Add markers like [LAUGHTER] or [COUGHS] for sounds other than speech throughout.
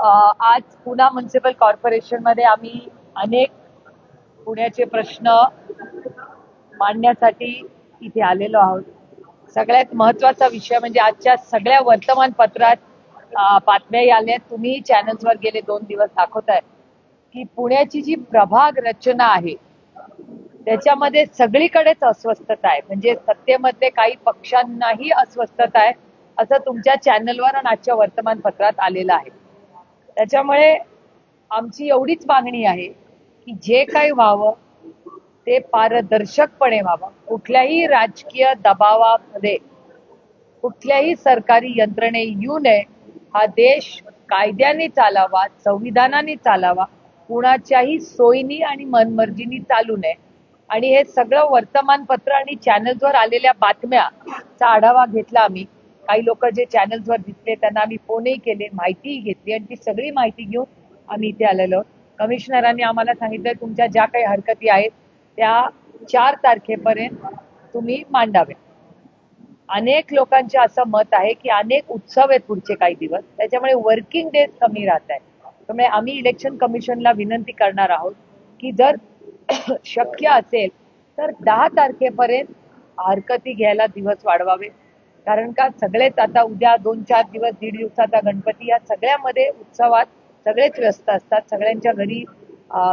आज पुणा म्युन्सिपल कॉर्पोरेशनमध्ये आम्ही अनेक पुण्याचे प्रश्न मांडण्यासाठी इथे आलेलो आहोत. सगळ्यात महत्त्वाचा विषय म्हणजे आजच्या सगळ्या वर्तमानपत्रात बातम्या बातम्याही आल्या तुम्ही चॅनल्सवर गेले दोन दिवस दाखवताय की पुण्याची जी प्रभाग रचना आहे त्याच्यामध्ये सगळीकडेच अस्वस्थता आहे. म्हणजे सत्तेमध्ये काही पक्षांनाही अस्वस्थता आहे असं तुमच्या चॅनलवर आणि आजच्या वर्तमानपत्रात आलेलं आहे. त्याच्यामुळे आमची एवढीच मागणी आहे की जे काही व्हावं ते पारदर्शकपणे व्हावं. कुठल्याही राजकीय दबावामध्ये कुठल्याही सरकारी यंत्रणे येऊ नये. हा देश कायद्याने चालावा संविधानाने चालावा. कुणाच्याही सोयीनी आणि मनमर्जीनी चालू नये. आणि हे सगळं वर्तमानपत्र आणि चॅनल्सवर आलेल्या बातम्याचा आढावा घेतला आम्ही. काही लोक जे चॅनल्सवर दिसले त्यांना आम्ही फोनही केले माहितीही घेतली आणि ती सगळी माहिती घेऊन आम्ही इथे आलेलो. कमिशनरांनी आम्हाला सांगितलं तुमच्या ज्या काही हरकती आहेत त्या चार तारखेपर्यंत तुम्ही मांडाव्या अनेक लोकांचे असं मत आहे की अनेक उत्सव आहेत पुढचे काही दिवस. त्याच्यामुळे वर्किंग डेज कमी राहत आहेत. त्यामुळे आम्ही इलेक्शन कमिशनला विनंती करणार आहोत की जर [COUGHS] शक्य असेल तर दहा तारखेपर्यंत हरकती घ्यायला दिवस वाढवावे. कारण का सगळेच आता उद्या दोन चार दिवस दीड दिवसाचा गणपती या सगळ्यामध्ये उत्सवात सगळेच व्यस्त असतात. सगळ्यांच्या घरी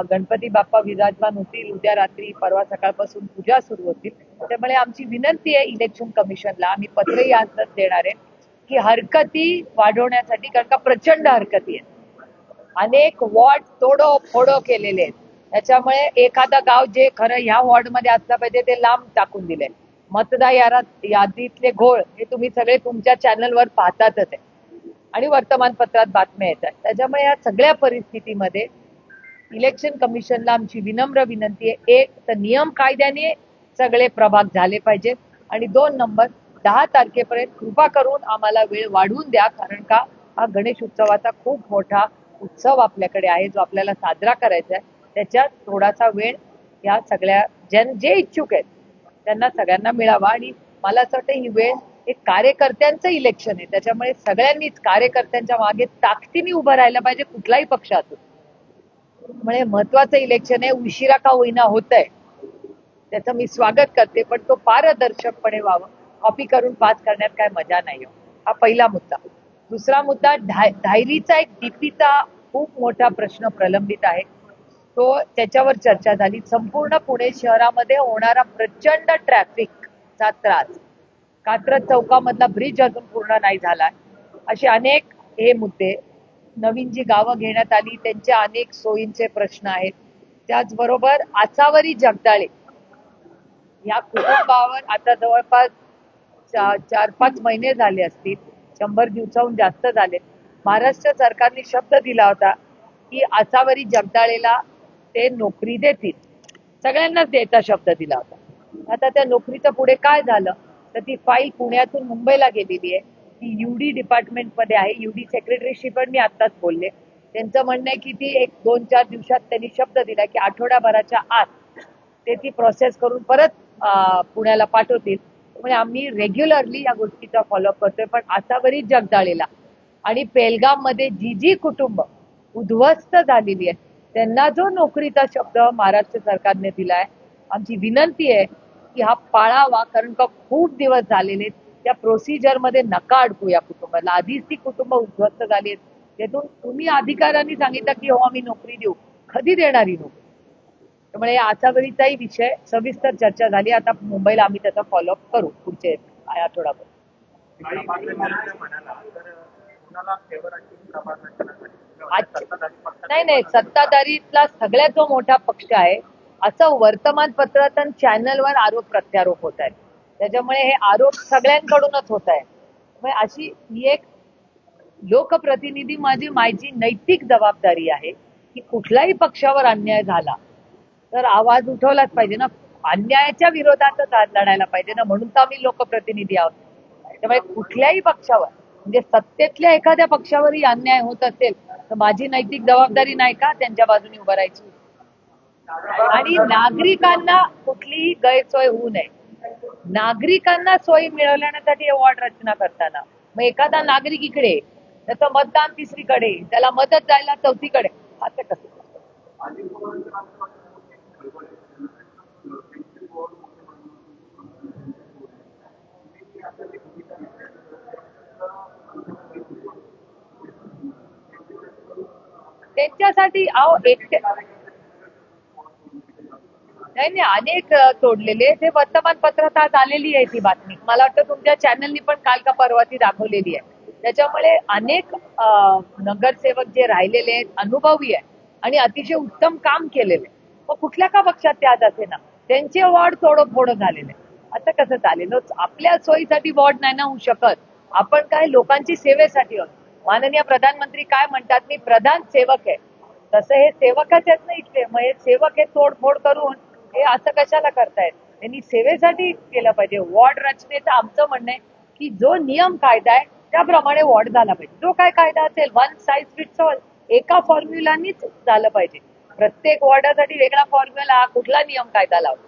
गणपती बाप्पा विराजमान होतील. उद्या रात्री परवा सकाळपासून पूजा सुरू होतील. त्यामुळे आमची विनंती आहे इलेक्शन कमिशनला आम्ही पत्रही आज देणार आहे की हरकती वाढवण्यासाठी कारण का प्रचंड हरकती आहेत. अनेक वॉर्ड तोडो फोडो केलेले आहेत. त्याच्यामुळे एखादा गाव जे खरं ह्या वॉर्डमध्ये असलं पाहिजे ते लांब टाकून दिले मतदार यारात यादीतले घोळ हे तुम्ही सगळे तुमच्या चॅनलवर पाहतातच आहे. आणि वर्तमानपत्रात बातम्या येतात त्याच्यामुळे या सगळ्या परिस्थितीमध्ये इलेक्शन कमिशनला आमची विनम्र विनंती आहे. एक तर नियम कायद्याने सगळे प्रभाग झाले पाहिजेत आणि दोन नंबर दहा तारखेपर्यंत कृपा करून आम्हाला वेळ वाढवून द्या. कारण का? हा गणेश उत्सवाचा खूप मोठा उत्सव आपल्याकडे आहे जो आपल्याला साजरा करायचा आहे. त्याच्यात थोडासा वेळ या सगळ्या जन जे इच्छुक आहेत त्यांना सगळ्यांना मिळावा. आणि मला असं वाटतं ही वेळ हे कार्यकर्त्यांचं इलेक्शन आहे. त्याच्यामुळे सगळ्यांनीच कार्यकर्त्यांच्या मागे ताकदीने उभं राहिलं पाहिजे कुठलाही पक्ष असो म्हणजे महत्वाचं इलेक्शन आहे. उशिरा का होईना होत आहे त्याचं मी स्वागत करते पण तो पारदर्शकपणे व्हावं. कॉपी करून पास करण्यात काय मजा नाही हो. हा पहिला मुद्दा. दुसरा मुद्दा ढाय- धायरीचा एक डीपीचा खूप मोठा प्रश्न प्रलंबित आहे. तो त्याच्यावर चर्चा झाली. संपूर्ण पुणे शहरामध्ये होणारा प्रचंड ट्रॅफिकचा त्रास. कात्रज चौकामधला ब्रिज अजून पूर्ण नाही झाला असे अनेक हे मुद्दे. नवीन जी गावं घेण्यात आली त्यांच्या अनेक सोयींचे प्रश्न आहेत. त्याचबरोबर आसावरी जगदाळे. या कुटुंबावर आता जवळपास चा- चार पाच महिने झाले असतील. शंभर दिवसाहून जास्त झाले महाराष्ट्र सरकारने शब्द दिला होता की आसावरी जगदाळेला ते नोकरी देतील. सगळ्यांनाच द्यायचा शब्द दिला होता. आता त्या नोकरीचं पुढे काय झालं? तर ती फाईल पुण्यातून मुंबईला गेलेली आहे. ती युडी डिपार्टमेंटमध्ये आहे. युडी सेक्रेटरीशी पण मी आताच बोलले. त्यांचं म्हणणं आहे की ती एक दोन चार दिवसात त्यांनी शब्द दिला की आठवड्याभराच्या आत ते ती प्रोसेस करून परत पुण्याला पाठवतील. म्हणजे आम्ही रेग्युलरली या गोष्टीचा फॉलोअप करतोय. पण आसावरी जगदाळेला. आणि पेलगाममध्ये जी जी कुटुंब उद्ध्वस्त झालेली आहेत. त्यांना जो नोकरीचा शब्द महाराष्ट्र सरकारने दिलाय आमची विनंती आहे की हा पाळावा कारण का खूप दिवस झालेले आहेत. त्या प्रोसिजरमध्ये नका अडकू या कुटुंबाला. आधीच ती कुटुंब उद्ध्वस्त झाली आहेत. त्यातून तुम्ही अधिकाऱ्यांनी सांगितलं की हो आम्ही नोकरी देऊ. कधी देणारी नोकरी? त्यामुळे या वेळीचाही विषय सविस्तर चर्चा झाली. आता मुंबईला आम्ही त्याचा फॉलोअप करू पुढचे आठवडाभर. नाही नाही सत्ताधारीतला सगळ्यात जो मोठा पक्ष आहे असं वर्तमानपत्रात आणि चॅनलवर आरोप प्रत्यारोप होत आहेत. त्याच्यामुळे हे आरोप सगळ्यांकडूनच होत आहे अशी ही एक लोकप्रतिनिधी माझी माझी नैतिक जबाबदारी आहे की कुठल्याही पक्षावर अन्याय झाला तर आवाज उठवलाच पाहिजे ना. अन्यायाच्या विरोधातच आज लढायला पाहिजे ना म्हणून तर आम्ही लोकप्रतिनिधी आहोत. त्यामुळे कुठल्याही पक्षावर म्हणजे सत्तेतल्या एखाद्या पक्षावरही अन्याय होत असेल तर माझी नैतिक जबाबदारी नाही का त्यांच्या बाजूने उभं राहायची? आणि नागरिकांना कुठलीही गैरसोय होऊ नये. नागरिकांना सोयी मिळवण्यासाठी वॉर्ड रचना करताना. मग एखादा नागरिक इकडे त्याचं मतदान तिसरीकडे त्याला मदत जायला चौथीकडे असं कसं अजित पवारांचं राष्ट्रवादी खळबळ आहे. त्यांची वॉर्ड तुम्ही आता जी भूमिका त्यांच्यासाठी अहो एकटे नाही नाही अनेक तोडलेले ते वर्तमानपत्रात आज आलेली आहे ती बातमी. मला वाटतं तुमच्या चॅनलनी पण काल का परवा ती दाखवलेली आहे. त्याच्यामुळे अनेक नगरसेवक जे राहिलेले आहेत अनुभवी आहे आणि अतिशय उत्तम काम केलेले आहे मग कुठल्या का पक्षात ते आज असे ना? त्यांचे वॉर्ड थोडं फोडं झालेले आता कसं चालेल? आपल्या सोयीसाठी वॉर्ड नाही ना होऊ शकत. आपण काय लोकांची सेवेसाठी होतो माननीय प्रधानमंत्री काय म्हणतात? मी प्रधान सेवक आहे. तसं हे सेवकच आहेत ना इथले. मग हे सेवक हे तोडफोड करून हे असं कशाला करतायत? त्यांनी सेवेसाठी केलं पाहिजे. वॉर्ड रचनेचं आमचं म्हणणं आहे की जो नियम कायदा आहे त्याप्रमाणे वॉर्ड झाला पाहिजे. जो काय कायदा असेल वन साईज फिट्स ऑल एका फॉर्म्युलानीच झालं पाहिजे. प्रत्येक वॉर्डासाठी वेगळा फॉर्म्युला कुठला नियम कायदा लावतो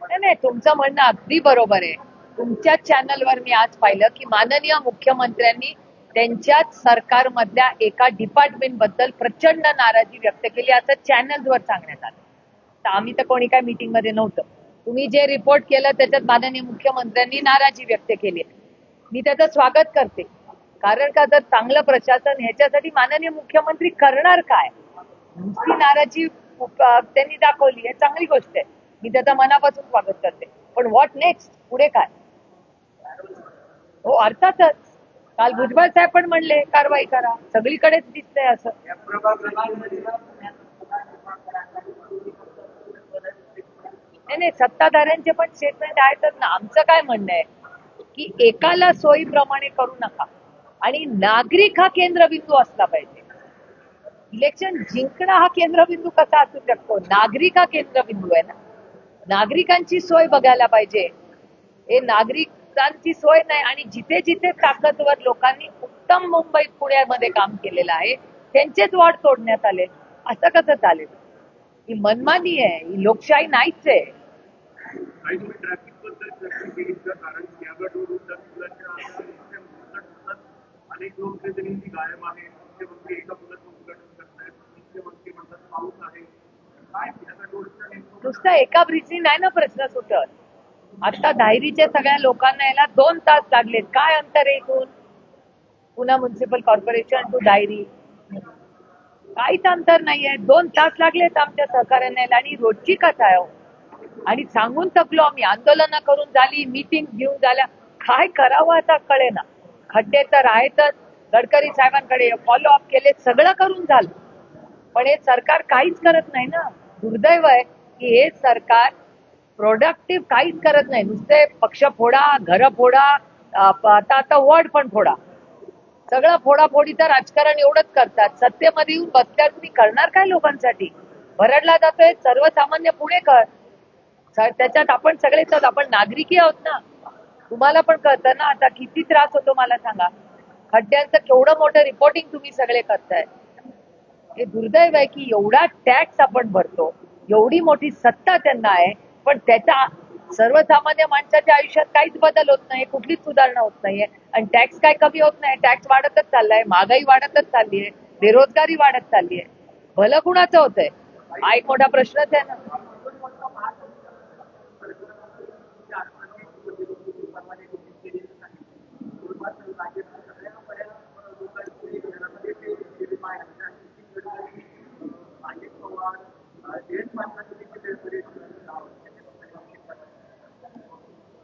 नाही नाही तुमचं म्हणणं अगदी बरोबर आहे. तुमच्याच चॅनलवर मी आज पाहिलं की माननीय मुख्यमंत्र्यांनी त्यांच्याच सरकारमधल्या एका डिपार्टमेंटबद्दल प्रचंड नाराजी व्यक्त केली. असं चॅनल्सवर सांगण्यात आलं. तर आम्ही तर कोणी काय मीटिंगमध्ये नव्हतं. तुम्ही जे रिपोर्ट केलं त्याच्यात माननीय मुख्यमंत्र्यांनी नाराजी व्यक्त केली. आहे. मी त्याचं स्वागत करते. कारण का जर चांगलं प्रशासन ह्याच्यासाठी माननीय मुख्यमंत्री करणार काय? नुसती नाराजी त्यांनी दाखवली आहे चांगली गोष्ट आहे. मी त्याचं मनापासून स्वागत करते. पण व्हॉट नेक्स्ट पुढे काय? हो अर्थातच. काल भुजबळ साहेब पण म्हणले कारवाई करा. सगळीकडेच दिसतंय असं. नाही नाही सत्ताधाऱ्यांचे पण स्टेटमेंट आहेतच ना आमचं काय म्हणणं आहे? की एकाला सोयीप्रमाणे करू नका. आणि नागरिक हा केंद्रबिंदू असला पाहिजे. इलेक्शन जिंकणं हा केंद्रबिंदू कसा असू शकतो? नागरिक हा केंद्रबिंदू आहे ना. नागरिकांची सोय बघायला पाहिजे. हे नागरिकांची सोय नाही आणि जिथे जिथे ताकदवर लोकांनी उत्तम मुंबईत पुण्यामध्ये काम केलेलं आहे त्यांचेच वाढ तोडण्यात आले. असं कसं चालेल? ही मनमानी आहे ही लोकशाही नाहीच आहे. अनेक गायब मुख्यमंत्री एका मुलाचं उद्घाटन करतायत मुख्यमंत्री म्हणतात पाऊस आहे. काय नुसतं एका ब्रिजनी नाही ना प्रश्न सुटत आता धायरीच्या सगळ्या लोकांना यायला दोन तास लागलेत. काय अंतर आहे इथून? पुन्हा म्युन्सिपल कॉर्पोरेशन टू धायरी काहीच अंतर नाहीये. दोन तास लागलेत आमच्या सहकार्याने यायला आणि रोजची कथा आहे हो. आणि सांगून थकलो आम्ही. आंदोलनं करून झाली मीटिंग घेऊन झाल्या. काय करावं आता कळे ना. खड्डे तर आहेतच. गडकरी साहेबांकडे फॉलो अप केले. सगळं करून झालं. पण हे सरकार काहीच करत नाही ना. दुर्दैव आहे की हे सरकार प्रोडक्टिव्ह काहीच करत नाही. नुसते पक्ष फोडा घर फोडा आता आता वॉर्ड पण फोडा. सगळं फोडाफोडीचं राजकारण एवढंच करतात. सत्तेमध्ये येऊन बसल्यावर तुम्ही करणार काय लोकांसाठी? भरडला जातोय सर्वसामान्य पुणेकर त्याच्यात आपण सगळेच आहोत आपण नागरिकी आहोत ना? तुम्हाला पण कळतं ना आता किती त्रास होतो मला सांगा. खड्ड्यांचं केवढं मोठं रिपोर्टिंग तुम्ही सगळे करताय. हे दुर्दैव आहे की एवढा टॅक्स आपण भरतो. एवढी मोठी सत्ता त्यांना आहे पण त्याच्या सर्वसामान्य माणसाच्या आयुष्यात काहीच बदल होत नाही कुठलीच सुधारणा होत नाहीये. आणि टॅक्स काय कमी होत नाही टॅक्स वाढतच चाललाय महागाई वाढतच चालली आहे बेरोजगारी वाढत चालली आहे भलं कुणाचं होतंय? हा एक मोठा प्रश्नच आहे ना.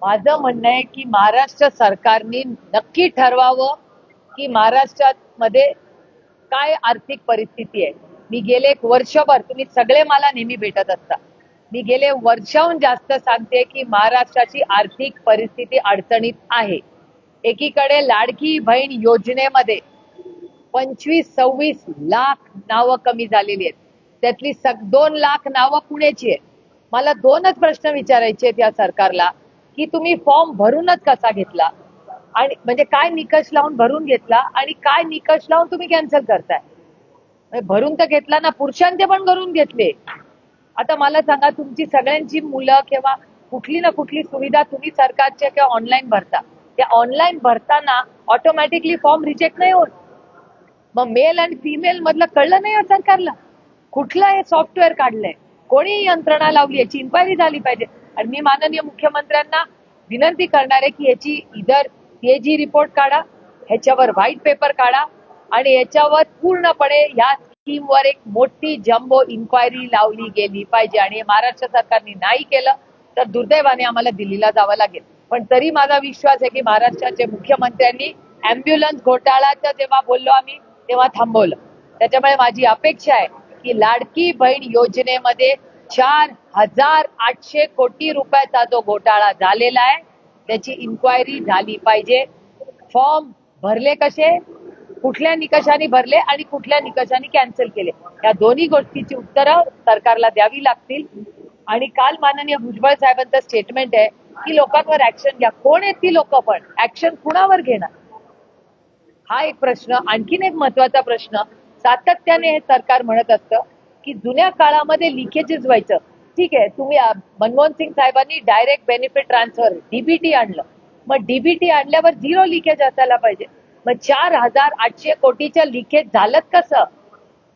माझं म्हणणं आहे की महाराष्ट्र सरकारने नक्की ठरवावं की महाराष्ट्रात मध्ये काय आर्थिक परिस्थिती आहे. मी गेले एक वर्षभर तुम्ही सगळे मला नेहमी भेटत असता. मी गेले वर्षाहून जास्त सांगते की महाराष्ट्राची आर्थिक परिस्थिती अडचणीत आहे. एकीकडे लाडकी बहीण योजनेमध्ये पंचवीस सव्वीस लाख नावं कमी झालेली आहेत. त्यातली सग दोन लाख नावं पुण्याची आहेत. मला दोनच प्रश्न विचारायचे आहेत या सरकारला. की तुम्ही फॉर्म भरूनच कसा घेतला? आणि म्हणजे काय निकष लावून भरून घेतला? आणि काय निकष लावून तुम्ही कॅन्सल करताय? म्हणजे भरून तर घेतला ना पुरुषांचे पण भरून घेतले. आता मला सांगा तुमची सगळ्यांची मुलं किंवा कुठली ना कुठली सुविधा तुम्ही सरकारच्या किंवा ऑनलाईन भरता. त्या ऑनलाईन भरताना ऑटोमॅटिकली फॉर्म रिजेक्ट नाही होत. मग मेल आणि फिमेल मधलं कळलं नाही हो सरकारला. कुठलं हे सॉफ्टवेअर काढलंय? कोणी यंत्रणा लावली? याची इन्क्वायरी झाली पाहिजे. आणि मी माननीय मुख्यमंत्र्यांना विनंती करणार आहे की याची इधर जी रिपोर्ट काढा ह्याच्यावर व्हाईट पेपर काढा आणि याच्यावर पूर्णपणे ह्या स्कीमवर एक मोठी जम्बो इन्क्वायरी लावली गेली पाहिजे. आणि हे महाराष्ट्र सरकारने नाही केलं तर दुर्दैवाने आम्हाला दिल्लीला जावं लागेल. पण तरी माझा विश्वास आहे की महाराष्ट्राचे मुख्यमंत्र्यांनी अँब्युलन्स घोटाळाचं जेव्हा बोललो आम्ही तेव्हा थांबवलं. त्याच्यामुळे माझी अपेक्षा आहे की लाडकी बहीण योजनेमध्ये चार हजार आठशे कोटी रुपयाचा जो घोटाळा झालेला आहे त्याची इन्क्वायरी झाली पाहिजे. फॉर्म भरले कसे? कुठल्या निकषाने भरले आणि कुठल्या निकषाने कॅन्सल केले? या दोन्ही गोष्टीची उत्तरं सरकारला द्यावी लागतील. आणि काल माननीय भुजबळ साहेबांचं स्टेटमेंट आहे की लोकांवर ऍक्शन घ्या. कोण आहेत ती लोक पण? ऍक्शन कुणावर घेणार? हा एक प्रश्न आणखीन एक महत्त्वाचा प्रश्न. सातत्याने हे सरकार म्हणत असतं की जुन्या काळामध्ये लिकेजेस व्हायचं. ठीक आहे तुम्ही मनमोहन सिंग साहेबांनी डायरेक्ट बेनिफिट ट्रान्सफर डीबीटी आणलं. मग डीबीटी आणल्यावर झिरो लिकेज असायला पाहिजे. मग चार हजार आठशे कोटीच्या लिकेज झालं कसं?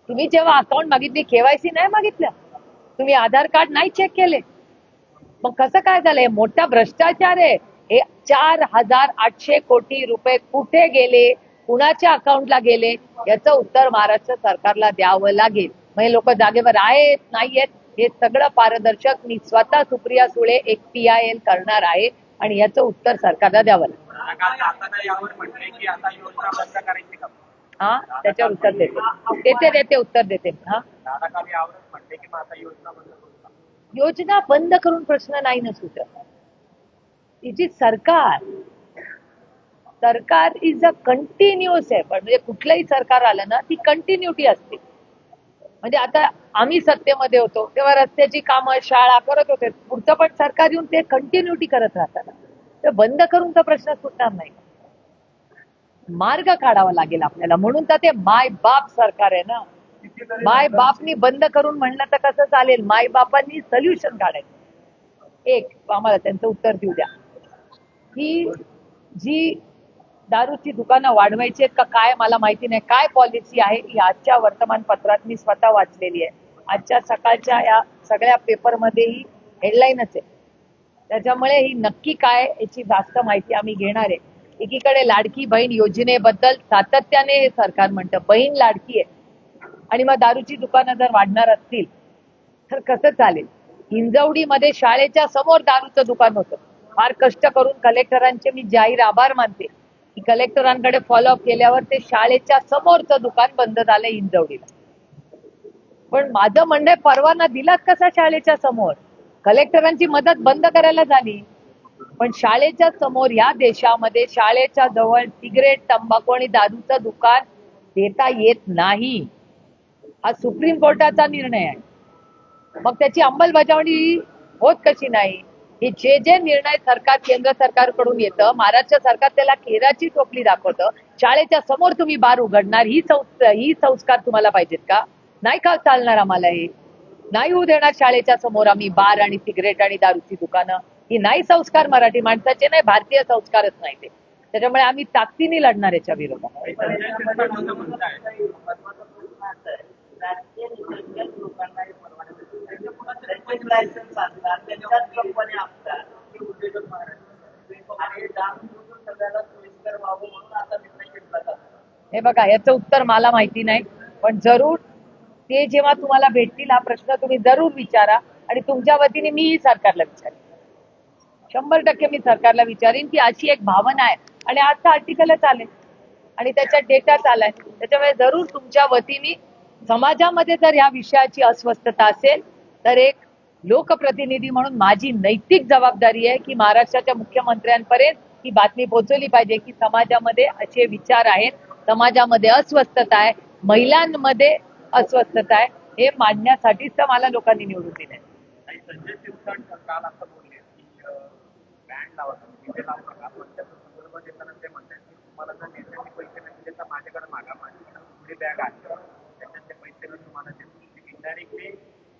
तुम्ही जेव्हा अकाउंट मागितली केवायसी नाही मागितलं. तुम्ही आधार कार्ड नाही चेक केले. मग कसं काय झालंय मोठा भ्रष्टाचार आहे. हे चार हजार आठशे कोटी रुपये कुठे गेले? कुणाच्या अकाउंटला गेले? याचं उत्तर महाराष्ट्र सरकारला द्यावं लागेल. मग हे लोक जागेवर आहेत नाहीयेत? हे सगळं पारदर्शक मी स्वतः सुप्रिया सुळे एक पी आय एल करणार आहे आणि याचं उत्तर सरकारला द्यावं लागेल. हा? त्याच्यावर उत्तर देते. देते देते उत्तर देते. हा? योजना बंद योजना बंद करून प्रश्न नाही ना सुटत. तिची सरकार सरकार इज अ कंटिन्युअस आहे पण म्हणजे कुठलंही सरकार आलं ना ती कंटिन्युटी असते. म्हणजे आता आम्ही सत्तेमध्ये होतो तेव्हा रस्त्याची कामं शाळा करत होते. पुढचं पण सरकार येऊन ते कंटिन्युटी करत राहताना तर बंद करून तर प्रश्न सुटणार नाही. मार्ग काढावा लागेल आपल्याला. म्हणून तर ते माय बाप सरकार आहे ना. माय बापनी बंद करून म्हणलं तर कसं चालेल? माय बापांनी सोल्युशन काढायचं. एक आम्हाला त्यांचं उत्तर देऊ द्या. ही जी दारूची दुकानं वाढवायची आहेत का? काय? मला माहिती नाही. काय पॉलिसी आहे? ही आजच्या वर्तमानपत्रात मी स्वतः वाचलेली आहे. आजच्या सकाळच्या या सगळ्या पेपरमध्ये ही हेडलाईनच आहे. त्याच्यामुळे ही नक्की काय याची जास्त माहिती आम्ही घेणार आहे. एकीकडे लाडकी बहीण योजनेबद्दल सातत्याने हे सरकार म्हणतं बहीण लाडकी आहे. आणि मग दारूची दुकानं जर वाढणार असतील तर कसं चालेल? हिंजवडीमध्ये शाळेच्या समोर दारूचं दुकान होतं. फार कष्ट करून कलेक्टरांचे मी जाहीर आभार मानते. की कलेक्टरांकडे फॉलोअप केल्यावर ते शाळेच्या समोरचं दुकान बंद झालं हिंजवडीला पण माझं म्हणणं परवाना दिलात कसा शाळेच्या समोर? कलेक्टरांची मदत बंद करायला झाली. पण शाळेच्या समोर या देशामध्ये शाळेच्या जवळ सिगरेट तंबाखू आणि दारूचं दुकान देता येत नाही. हा सुप्रीम कोर्टाचा निर्णय आहे. मग त्याची अंमलबजावणी होत कशी नाही? हे जे जे निर्णय सरकार केंद्र सरकारकडून येतं महाराष्ट्र सरकार त्याला केराची टोपली दाखवतं शाळेच्या समोर तुम्ही बार उघडणार ही संस्थ ही संस्कार तुम्हाला पाहिजेत का? नाही का चालणार आम्हाला हे? नाही होऊ देणार शाळेच्या समोर आम्ही बार आणि सिगरेट आणि दारूची दुकानं. ही नाही संस्कार मराठी माणसाचे नाही भारतीय संस्कारच नाही ते. त्याच्यामुळे आम्ही ताकदीने लढणार याच्या विरोधात आणि संजय शिरसाट असं म्हणताय राजकीय नेत्यांच्याच लोकांना हे परवानगी देतात. त्यांचे पुन्हा लायसन्स असतात कंपन्या असतात हे उद्योजक आणि जाणून बुजून सगळ्याला सोयीस्कर व्हावं म्हणून आता निर्णय घेतला जातो. हे बघा याचं उत्तर मला माहिती नाही पण जरूर ते जेव्हा तुम्हाला भेटतील हा प्रश्न तुम्ही जरूर विचारा आणि तुमच्या वतीने मीही सरकारला विचारेन. शंभर टक्के मी सरकारला विचारेन की अशी एक भावना आहे. आणि आजचा आर्टिकलच आले आणि त्याच्यात डेटाच आलाय. त्याच्यामुळे जरूर तुमच्या वतीने समाजामध्ये जर या विषयाची अस्वस्थता असेल तर एक लोकप्रतिनिधी म्हणून माझी नैतिक जबाबदारी आहे की महाराष्ट्राच्या मुख्यमंत्र्यांपर्यंत ही बातमी पोहोचवली पाहिजे की समाजामध्ये असे विचार आहेत समाजामध्ये अस्वस्थता आहे महिलांमध्ये अस्वस्थता आहे हे मांडण्यासाठीच तर मला लोकांनी निवडून दिलंय. बँड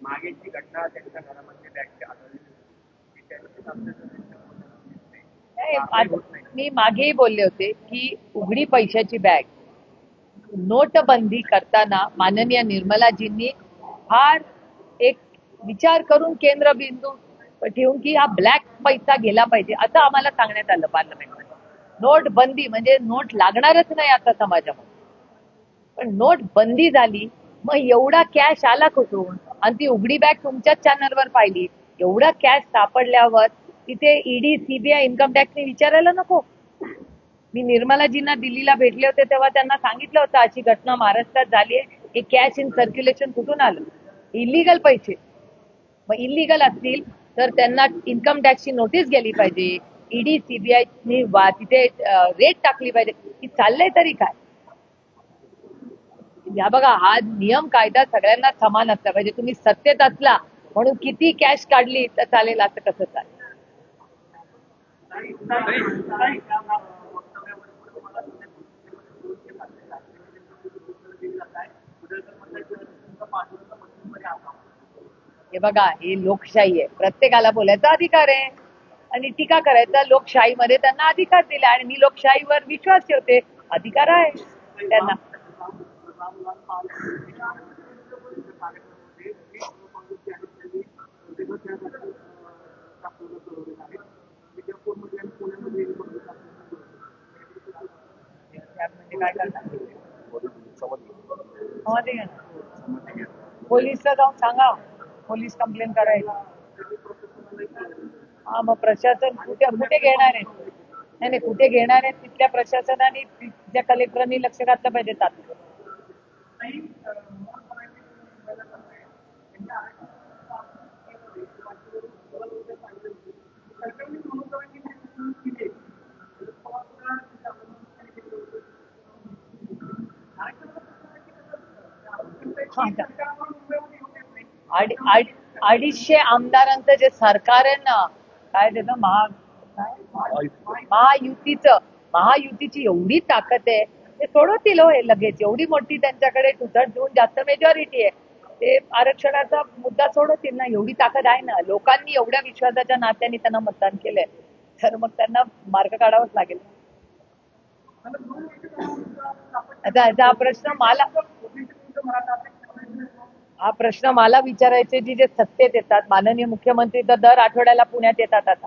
त्याचा मागेची घटना त्यांच्या घरामध्ये बॅगची आढळली. मी मागेही बोलले होते की उघडी पैशाची बॅग नोटबंदी करताना माननीय निर्मलाजींनी फार एक विचार करून केंद्रबिंदू ठेवून की हा ब्लॅक पैसा गेला पाहिजे असं आम्हाला सांगण्यात आलं पार्लमेंटमध्ये नोट बंदी म्हणजे नोट लागणारच नाही आता समाजामध्ये. पण नोट बंदी झाली मग एवढा कॅश आला कुठून? आणि ती उघडी बॅग तुमच्याच चॅनलवर पाहिली. एवढा कॅश सापडल्यावर तिथे ईडी सीबीआय इन्कम टॅक्सने विचारायला नको. मी निर्मलाजींना दिल्लीला भेटले होते तेव्हा त्यांना सांगितलं होतं अशी घटना महाराष्ट्रात झाली आहे हे कॅश इन सर्क्युलेशन कुठून आलं? इलिगल पैसे. मग इलिगल असतील तर त्यांना इन्कम टॅक्सची नोटीस गेली पाहिजे. ईडी सीबीआय तिथे रेट टाकली पाहिजे. की चाललंय तरी काय? या बघा हा नियम कायदा सगळ्यांना समान असला पाहिजे. तुम्ही सत्तेत असला म्हणून किती कॅश काढली तर चालेल असं कसं चालेल? हे बघा ही लोकशाही आहे. प्रत्येकाला बोलायचा अधिकार आहे. आणि टीका करायचा लोकशाहीमध्ये त्यांना अधिकार दिला. आणि मी लोकशाहीवर विश्वास ठेवते. अधिकार आहे त्यांना. काय करणार पोलीसला जाऊन सांगा. पोलीस कंप्लेन करायला. हा मग प्रशासन कुठे कुठे घेणार आहे? नाही नाही कुठे घेणार आहे तिथल्या प्रशासनाने तिथल्या कलेक्टरांनी लक्ष घातलं पाहिजे तात्काळ अडीचशे आमदारांचं जे सरकार आहे ना काय त्याचं महा? महायुतीचं. महायुतीची एवढी ताकद आहे. म्हणजे ते सोडवतील हो हे लगेच. एवढी मोठी त्यांच्याकडे तुझट देऊन जास्त मेजॉरिटी आहे. ते आरक्षणाचा मुद्दा सोडवतील ना एवढी ताकद आहे ना. लोकांनी एवढ्या विश्वासाच्या नात्याने त्यांना मतदान केलंय. तर मग त्यांना मार्ग काढावाच लागेल. आता हा प्रश्न मला हा प्रश्न मला विचारायचे जी जे सत्तेत येतात माननीय मुख्यमंत्री तर दर आठवड्याला पुण्यात येतात आता.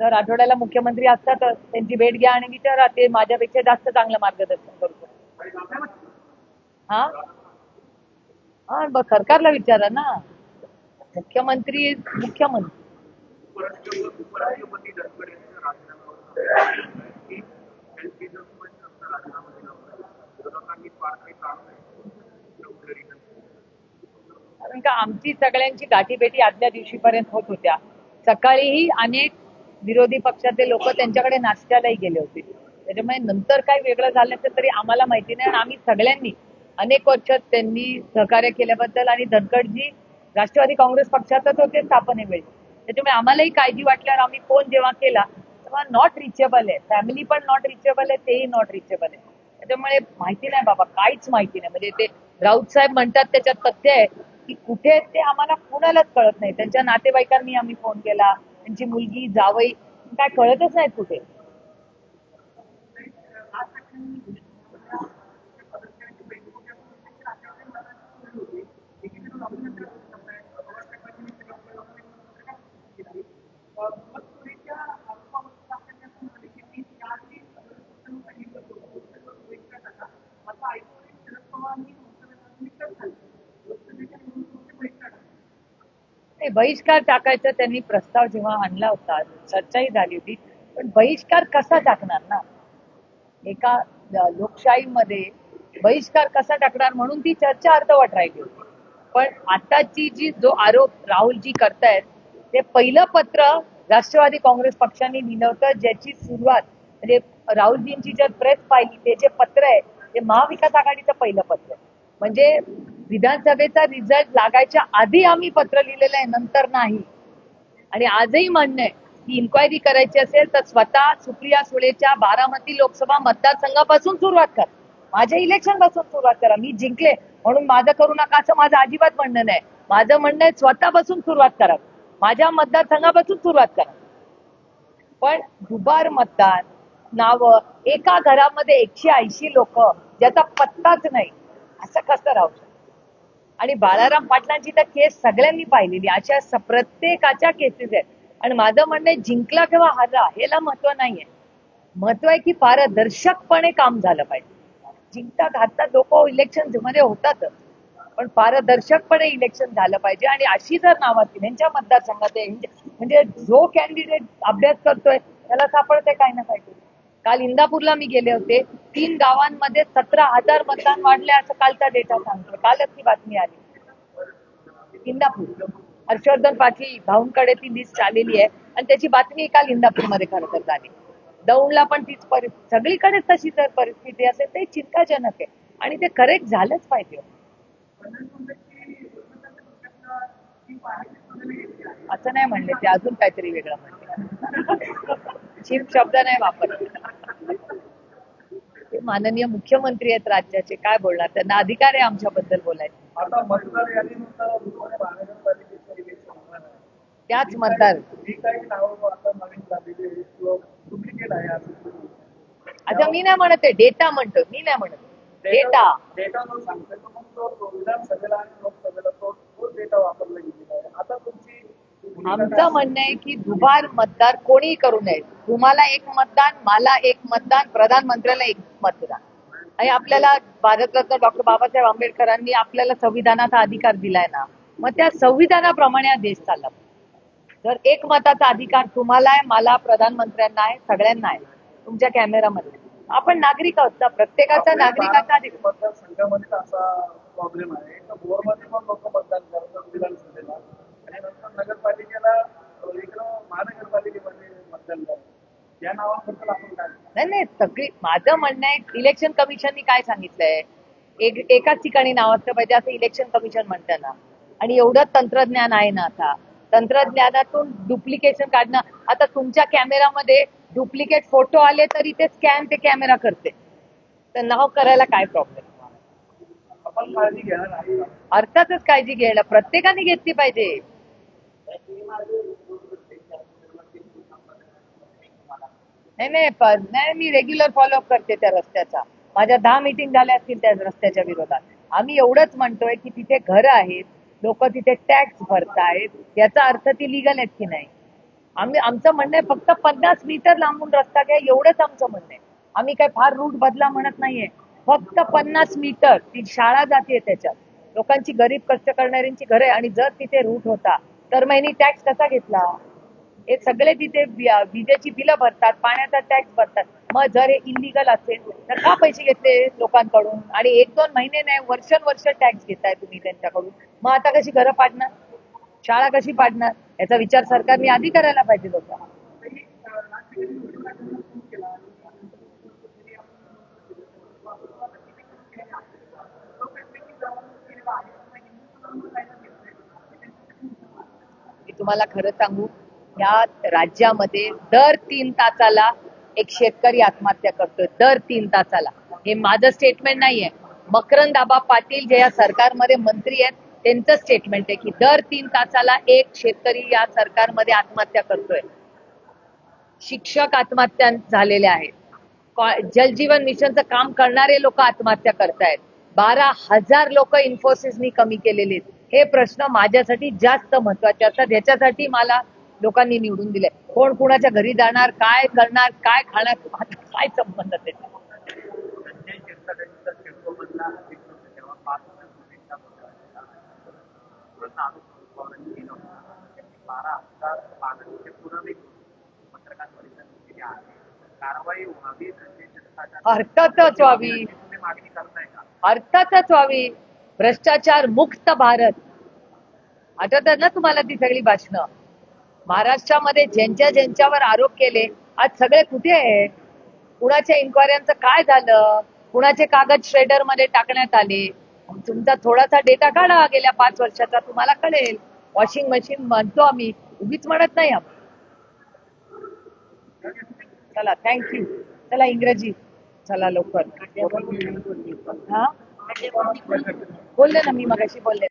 दर आठवड्याला मुख्यमंत्री असतातच त्यांची भेट घ्या आणि विचारा. ते माझ्यापेक्षा जास्त चांगलं मार्गदर्शन करू हा? हा बघ सरकारला विचारा ना. मुख्यमंत्री मुख्यमंत्री. कारण का आमची सगळ्यांची गाठीभेटी आदल्या दिवशीपर्यंत होत होत्या. सकाळीही अनेक विरोधी पक्षाचे लोक त्यांच्याकडे नाश्त्यालाही गेले होते. त्याच्यामुळे नंतर काय वेगळं झालं असेल तरी आम्हाला माहिती नाही आणि आम्ही सगळ्यांनी अनेक वर्ष त्यांनी सहकार्य केल्याबद्दल आणि धनखडजी राष्ट्रवादी काँग्रेस पक्षातच होते स्थापनेवेळी. त्याच्यामुळे आम्हालाही काळजी वाटल्यावर आम्ही फोन जेव्हा केला तेव्हा नॉट रिचेबल आहे. फॅमिली पण नॉट रिचेबल आहे तेही नॉट रिचेबल आहे. त्याच्यामुळे माहिती नाही बाबा काहीच माहिती नाही. म्हणजे ते राऊत साहेब म्हणतात त्याच्यात तथ्य आहे की कुठे आहेत ते आम्हाला कुणालाच कळत नाही. त्यांच्या नातेवाईकांनी आम्ही फोन केला. त्यांची मुलगी जावई काय कळतच नाहीत कुठे. ते बहिष्कार टाकायचा त्यांनी प्रस्ताव जेव्हा आणला होता चर्चाही झाली होती पण बहिष्कार कसा टाकणार ना? एका लोकशाहीमध्ये बहिष्कार कसा टाकणार म्हणून ती चर्चा अर्धवट राहिली होती. पण आताची जी जो आरोप राहुलजी करतायत ते पहिलं पत्र राष्ट्रवादी काँग्रेस पक्षाने लिहिलं होतं ज्याची सुरुवात म्हणजे राहुलजींची जर प्रेस पाहिली ते जे पत्र आहे ते महाविकास आघाडीचं पहिलं पत्र आहे. म्हणजे विधानसभेचा रिझल्ट लागायच्या आधी आम्ही पत्र लिहिलेलं आहे नंतर नाही. आणि आजही म्हणणं आहे की इन्क्वायरी करायची असेल तर स्वतः सुप्रिया सुळेच्या बारामती लोकसभा मतदारसंघापासून सुरुवात कर. माझ्या इलेक्शनपासून सुरुवात करा. मी जिंकले म्हणून माझं करू नका असं माझं अजिबात म्हणणं नाही. माझं म्हणणं आहे स्वतःपासून सुरुवात करा. माझ्या मतदारसंघापासून सुरुवात करा. पण दुबार मतदान नाव एका घरामध्ये एकशे ऐंशी लोक ज्याचा पत्ताच नाही. असं कसं राहू आणि बाळाराम पाटलांची तर केस सगळ्यांनी पाहिलेली अशा स- प्रत्येकाच्या केसेस आहेत. आणि माझं म्हणणं आहे जिंकला किंवा हरला ह्याला महत्त्व नाहीये. महत्त्व आहे की पारदर्शकपणे काम झालं पाहिजे. जिंकता घातता लोक इलेक्शनमध्ये होतातच पण पारदर्शकपणे इलेक्शन झालं पाहिजे. आणि अशी जर नाव असतील यांच्या मतदारसंघात म्हणजे जो कॅन्डिडेट अभ्यास करतोय त्याला सापडते काय ना काहीतरी काल इंदापूरला मी गेले होते. तीन गावांमध्ये सतरा हजार मतदान वाढले असं कालचा डेटा सांगतो कालच ती बातमी आली. इंदापूर. हर्षवर्धन पाटील भाऊंकडे ती लिस्ट आलेली आहे. आणि त्याची बातमी काल इंदापूरमध्ये खरं तर झाली. दौंडला पण तीच परिस्थिती सगळीकडे तशी जर परिस्थिती असेल ते चिंताजनक आहे. आणि ते करेक्ट झालंच पाहिजे. असं नाही म्हणले ते अजून काहीतरी वेगळं म्हणले. [LAUGHS] चीप शब्द नाही वापरले. माननीय मुख्यमंत्री आहेत राज्याचे काय बोलणार? त्यांना अधिकार आहे आमच्याबद्दल बोलायचे. आता आहे. त्याच मतदार. आता आहेत किंवा डुप्लिकेट आहे असं आता मी नाही म्हणत आहे डेटा म्हणतो मी नाही म्हणत डेटा डेटा. न सांगता आमचं? म्हणणं आहे की दुबार मतदार कोणीही करू नये. तुम्हाला एक मतदान मला एक मतदान प्रधानमंत्र्याला एक मतदान. आणि आपल्याला भारतरत्न डॉक्टर बाबासाहेब आंबेडकरांनी आपल्याला संविधानाचा अधिकार दिलाय ना मग त्या संविधानाप्रमाणे हा देश चालला. जर एक मताचा अधिकार तुम्हाला आहे मला प्रधानमंत्र्यांना आहे सगळ्यांना आहे तुमच्या कॅमेरामध्ये. आपण नागरिक आहोत ना प्रत्येकाचा नागरिकाचा अधिकार. मतदारसंघामध्ये असा प्रॉब्लेम आहे तर बोरमध्ये पण लोक मतदान करतात विधानसभेला नंतर नगरपालिकेला इकडं महानगरपालिकेमध्ये मतदान या नावाबद्दल आपण काय? नाही नाही सगळी माझं म्हणणं आहे इलेक्शन कमिशननी काय सांगितलंय? एक एकाच ठिकाणी नाव असलं पाहिजे असं इलेक्शन कमिशन म्हणतं ना. आणि एवढं तंत्रज्ञान आहे ना आता. तंत्रज्ञानातून डुप्लिकेशन काढणं आता तुमच्या कॅमेरामध्ये डुप्लिकेट फोटो आले तरी ते स्कॅन ते कॅमेरा करते. तर नाव करायला काय प्रॉब्लेम आपण काळजी? अर्थातच काळजी घ्यायला प्रत्येकाने घेतली पाहिजे. नाही नाही नाही मी रेग्युलर फॉलोअप करते त्या रस्त्याचा. माझ्या दहा मिटिंग झाल्या असतील त्या रस्त्याच्या विरोधात. आम्ही एवढंच म्हणतोय की तिथे घरं आहेत लोक तिथे टॅक्स भरतायत याचा अर्थ ती लिगल आहेत की नाही? आम्ही आमचं म्हणणं आहे फक्त पन्नास मीटर लांबून रस्ता घ्या एवढंच आमचं म्हणणं आहे. आम्ही काय फार रूट बदला म्हणत नाहीये. फक्त पन्नास मीटर ती शाळा जाते त्याच्यात. लोकांची गरीब कष्ट करणाऱ्यांची घरं आहे आणि जर तिथे रूट होता तर महिनी टॅक्स कसा घेतला? हे सगळे तिथे विजेची बिलं भरतात पाण्याचा टॅक्स भरतात. मग जर हे इलिगल असेल तर का पैसे घेतले लोकांकडून? आणि एक दोन महिने नाही वर्षानुवर्ष टॅक्स घेताय तुम्ही त्यांच्याकडून. मग आता कशी घरं पाडणार? शाळा कशी पाडणार? याचा विचार सरकारने आधी करायला पाहिजे होता. तुम्हाला खरं सांगू या राज्यामध्ये दर तीन तासाला एक शेतकरी आत्महत्या करतोय. दर तीन तासाला. हे माझं स्टेटमेंट नाहीये. मकरंद आबा पाटील जे या सरकारमध्ये मंत्री आहेत त्यांचं स्टेटमेंट आहे की दर तीन तासाला एक शेतकरी या सरकारमध्ये आत्महत्या करतोय. शिक्षक आत्महत्या झालेल्या आहेत. जलजीवन मिशनचं काम करणारे लोक आत्महत्या करतायत. बारा हजार लोक इन्फोसिसनी कमी केलेले आहेत. हे प्रश्न माझ्यासाठी जास्त महत्त्वाचे असतात ह्याच्यासाठी मला लोकांनी निवडून दिले कोण कुणाच्या घरी जाणार काय करणार काय खाणार काय संबंध त्याचा संजय शिरसाटांचा शिडकोमधला अध्यक्ष होता तेव्हा पाच वर्षांपूर्वीचा होता. पूर्ण आरोप पवारांनी केला होता. त्यांनी बारा हजार पानांचे पुरावे घेऊन पत्रकार परिषद केली आहे कारवाई व्हावी संजय शिरसाट अर्थातच व्हावी अर्थातच व्हावी भ्रष्टाचार मुक्त भारत. आठवतात ना तुम्हाला ती सगळी भाषणं? महाराष्ट्रामध्ये ज्यांच्या ज्यांच्यावर आरोप केले आज सगळे कुठे आहे कुणाच्या इन्क्वायऱ्यांचं काय झालं? कुणाचे कागद श्रेडरमध्ये टाकण्यात आले? तुमचा थोडासा डेटा काढा गेल्या पाच वर्षाचा तुम्हाला कळेल. वॉशिंग मशीन म्हणतो आम्ही उगीच म्हणत नाही आम्ही चला थँक्यू चला इंग्रजी. चला लवकर. हा? बोलले ना मी मगाशी बोलले